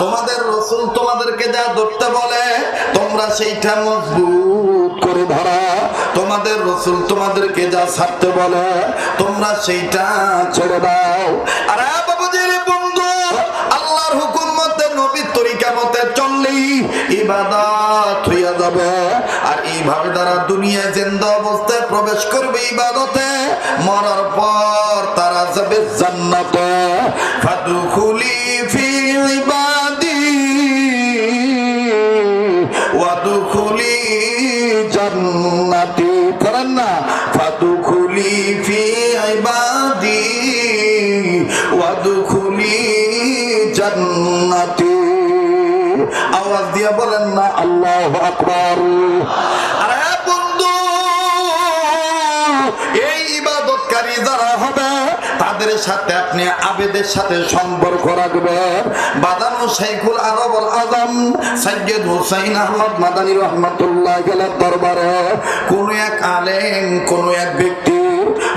তোমাদের রসুল তোমাদেরকে যা ধরতে বলে, তোমরা সেইটা মজবুত করে ধরা। তোমাদের রসুল তোমাদেরকে যা ছাড়তে বলে, তোমরা সেইটা ছেড়ে দাও। আরে বাবুজির বন্ধু, আল্লাহর হুকুম মতে নবীর তরিকা মতে ইবাদত হইয়া যাবে। আর এইভাবে তারা দুনিয়া জিন্দা অবস্থায় প্রবেশ করবে ইবাদতে, মরার পর তারা যাবে জান্নাতে। ফাদুখুলি ফি আওয়াজ বলেন না, আল্লাহু আরে বন্ধু, এই ইবাদতকারী যারা হবে, তাদের সাথে আপনি আবেদের সাথে সম্পর্ক রাখবেন। বাদানো শাইখুল আজম সৈয়দ হুসাইন আহমদ মাদানী রহমতুল্লাহ গেলের দরবারে, কোন এক আলেম, কোন এক ব্যক্তি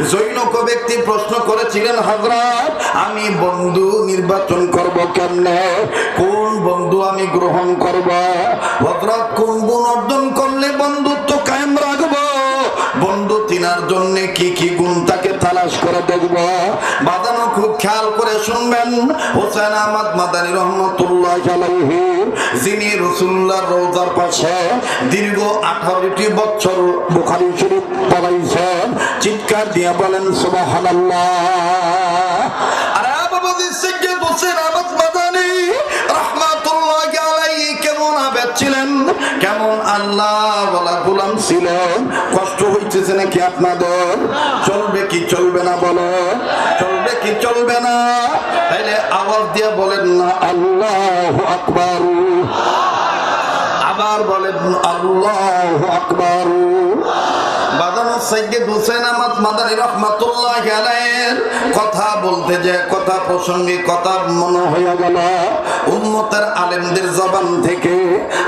জৈনক ব্যক্তি প্রশ্ন করেছিলেন হজরত আমি বন্ধু নির্বাচন করব কেমনে? কোন বন্ধু আমি গ্রহণ করব? হজরত কোন গুণ অর্জন করলে বন্ধুত্ব কায়েম রাখব? বন্ধু তিনার জন্য কি কি গুণ তাকে তালাশ করে দেখব? বাদানো খুব খেয়াল করে শুনবেন, হোসেন আহমদ মাদানী রহমতুল্লাহ আলাইহি যিনি রসুল্লাহর রোজার পাশে দীর্ঘ আঠারোটি বছর বুখারি শরীফ পড়াইছেন, চিৎকার দিয়ে বলেন আরে কেমন ছিলেন? কেমন আল্লাহ বলা গোলাম ছিলেন? কষ্ট নাকি আপনাদের? চলবে কি চলবে না চলবে কি চলবে না? আওয়াজ দিয়ে বলেন না, আল্লাহ আকবার। আবার আলাইহির কথা বলতে যে কথা প্রসঙ্গে কথা মনে হয়ে আলেমদের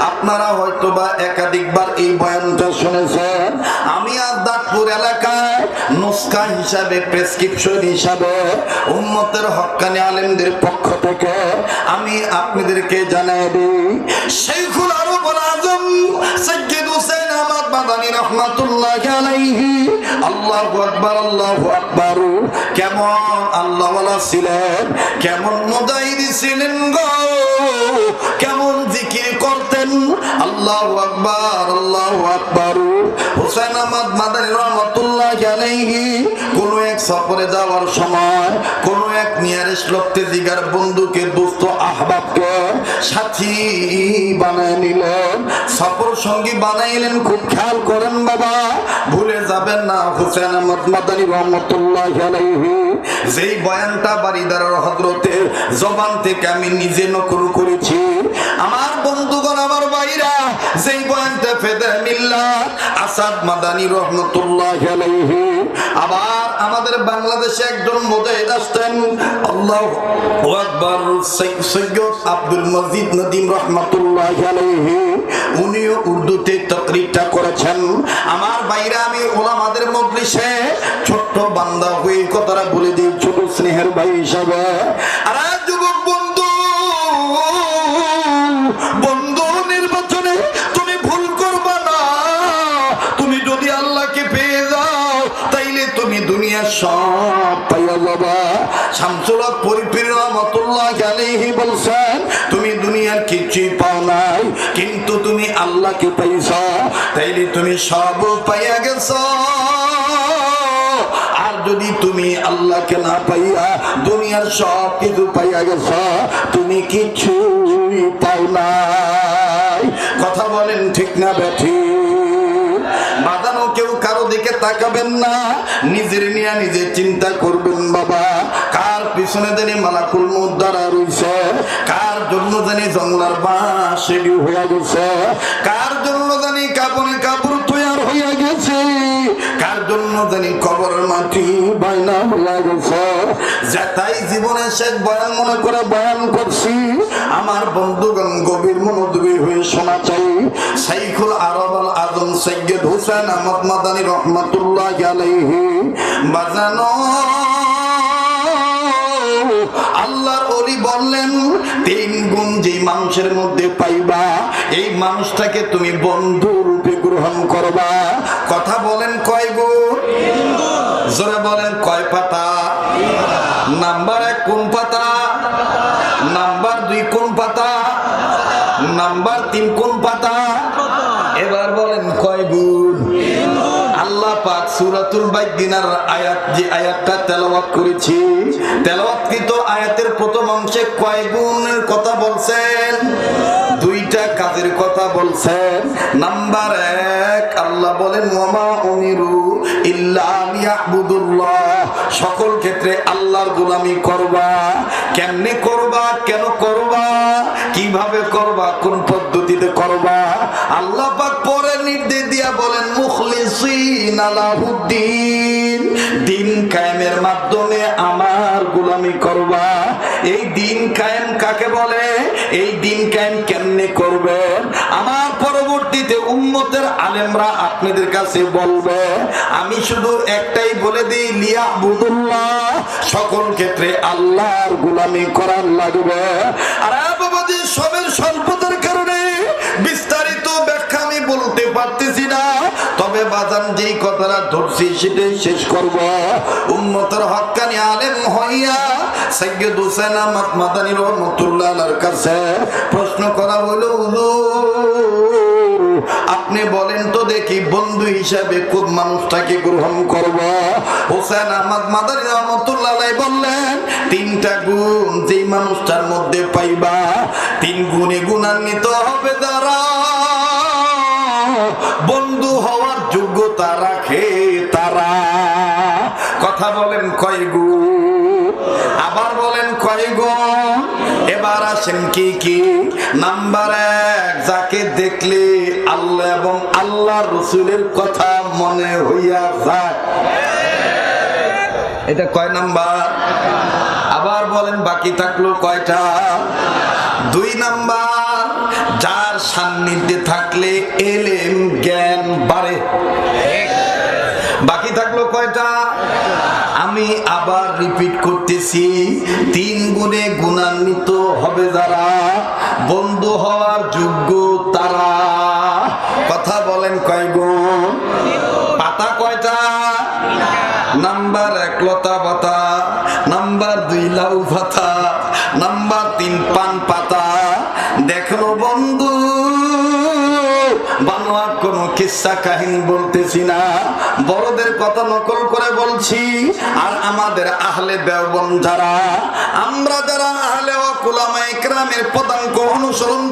আপনারা হয়তো বা একাধিকবার এই বয়ানটা শুনেছেন। আমি আজ দাঁতপুর এলাকায় নুস্কা হিসাবে প্রেসক্রিপশন হিসাবে, উম্মতের হক্কানি আলেমদের পক্ষ থেকে আমি আপনাদেরকে জানাই দিই, শেখুল আরবুল আজম সৈয়দ হুসেন আহমদ মাদানী রহমাতুল্লাহ আলাইহি। আল্লাহু আকবার আল্লাহু আকবার। কেমন আল্লাহওয়ালা ছিলেন? কেমন মুজাহিদ ছিলেন গো? আলাইহি কোন এক সফরে যাওয়ার সময়, কোন এক নিয়ারেস্ট লোককে জিগার বন্ধুকে দোস্ত আহবাবকে সাথী বানায় নিলেন। সফর সঙ্গী বানাইলেন, খুব খেয়াল করেন বাবা। ভুলে যাবেন না হুসেন আহমদ মাদানী রহমতুল্লাহ আলাইহি। যেই বয়ানটা বাড়িদারের হজরতের জবান থেকে আমি নিজে নকল করেছি। আমার বন্ধুগণ, আমার ভাইরা, যেই বয়ানটা ফেদে মিল্লা আসাদ মাদানী রহমতুল্লাহ আলাইহি। আবার আমাদের বাংলাদেশে একজন মুজাহিদ আসতেন আল্লাহ আকবার সৈয়দ আব্দুল মজিদ নদীম রহমতুল্লাহ আলাইহি, উনিও উর্দুতে তকরিরটা করেছেন। আমার বাইরে আমি ওলামাদের মজলিসে ছোট্ট বান্দা হয়ে কথাটা বলে দিই, ছোট স্নেহের ভাই হিসাবে। আর যুবক শামসুল হক পরিপীর রহমতুল্লাহ আলাইহি বলছেন, তুমি দুনিয়ার কিছুই পাও নাই, কিন্তু তুমি আল্লাহকে পাইছ তাইলে তুমি সব পাইয়া গেছ। আর যদি তুমি আল্লাহকে না পাইয়া দুনিয়ার সব কিছু পাইয়া গেছ, তুমি কিছুই পাও নাই। কথা বলেন ঠিক না ব্যাঠি বাদানো কেউ কারও দিকে তাকাবেন না, নিজের নিয়ে নিজে চিন্তা করবেন বাবা। পিছনে জানি মালাকুল মুদ্দারা রইছে। কার জন্য জানি জঙ্গলার বাঁশ রেডি হইয়া গেছে? কার জন্য জানি কাপড়ে কাপড় তৈয়ার হইয়া গেছে? কার জন্য জানি কবরের মাটি বাইনা হইয়া গেছে? যেটাই জীবনে শেষ বয়ান মনে করে বয়ান করছি। আমার বন্ধুগণ গভীর মনোযোগী হয়ে শোনা চাই। সাইখুল আরব আল আজম সৈয়দ হুসেন আহমদ মাদানী রহমতুল্লাহ আলাইহি। বাজানো গুণ যেই মানুষের মধ্যে পাইবা, এই মানুষটাকে তুমি বন্ধু রূপে গ্রহণ করবা। কথা বলেন কয় গুণ জোরে বলেন কয় পাতা? নাম্বার এক কোন পাতা? নাম্বার দুই কোন পাতা? নাম্বার তিন কোন পাতা? এবার বলেন কয় গুণ? সূরাতুল বাইদিনার আয়াত, যে আয়াতটা তেলাওয়াত করেছি, তেলাওয়াতকৃত আয়াতের প্রথম অংশে কয় গুণের কথা বলছেন? দুইটা কাজের কথা বলছেন। নাম্বার এক, আল্লাহ বলেন মামা লিয়াবুদুল্লাহ। সকল ক্ষেত্রে আল্লাহর গোলামি করবা। কেমনে করবা? কেন করবা? কীভাবে করবা? কোন পদ্ধতিতে করবা? আল্লাহ পাক নির্দেশ দিয়া বলেন, মুখলিসিন দিন কায়েমের মাধ্যমে আমার গোলামি করবা। এই দিন কায়েম কাকে বলে? এই দিন কায়েম কেমনে করবেন আমার পরবর্তীতে উম্মতের আলেমরা আপনাদের কাছে বলবে, আমি শুধু একটাই বলে দিই লিয়া বুদুল্লাহ সকল ক্ষেত্রে আল্লাহর গোলামি করার লাগবে। আর বাবাজি সবের স্বল্পতার পারতেছি না। তবে বাজান যেই কথাটা ধরছি সেটাই শেষ করব। উম্মতের হক্কানি আলেম হইয়া সৈয়দ হুসেন আহমদ মাদানী রহমতুল্লাহ কাছে প্রশ্ন করা হলো আপনি বলেন তো দেখি বন্ধু হিসাবে কোন মানুষটাকে গ্রহণ করব? হোসেন আহমদ মাদানী রহমতুল্লাহ বললেন, তিনটা গুণ যেই মানুষটার মধ্যে পাইবা, তিন গুণে গুণান্বিত হবে দ্বারা বন্ধু হওয়ার যোগ্যতা রাখে তারা। কথা বলেন কয় আবার বলেন কয় এবার আসেন কি কি? নাম্বার এক, যাকে দেখলে আল্লাহ এবং আল্লাহ রসুলের কথা মনে হইয়া যায়। এটা কয় নাম্বার? আবার বলেন বাকি থাকল কয়টা? দুই নাম্বার যার সান্নিধ্যে থাকলে এলেম জ্ঞান বাড়ে। বাকি থাকল কয়টা? আমি আবার রিপিট করতেছি, তিন গুণে গুণান্বিত হবে যারা, বন্ধু হওয়ার যোগ্য তারা। কথা বলেন কয় গুণ? পাতা কয়টা? নাম্বার এক লতা পাতা, নাম্বার দুই লাউ পাতা, নাম্বার তিন পান কিসা কাহিনী বলতেছি না। বড়দের কথা নকল করে বলছি। আর আমাদের আহলে দেওবন যারা, আমরা যারা আহলে ওয়াকুলামা ইকরামের পদাঙ্ক অনুসরণ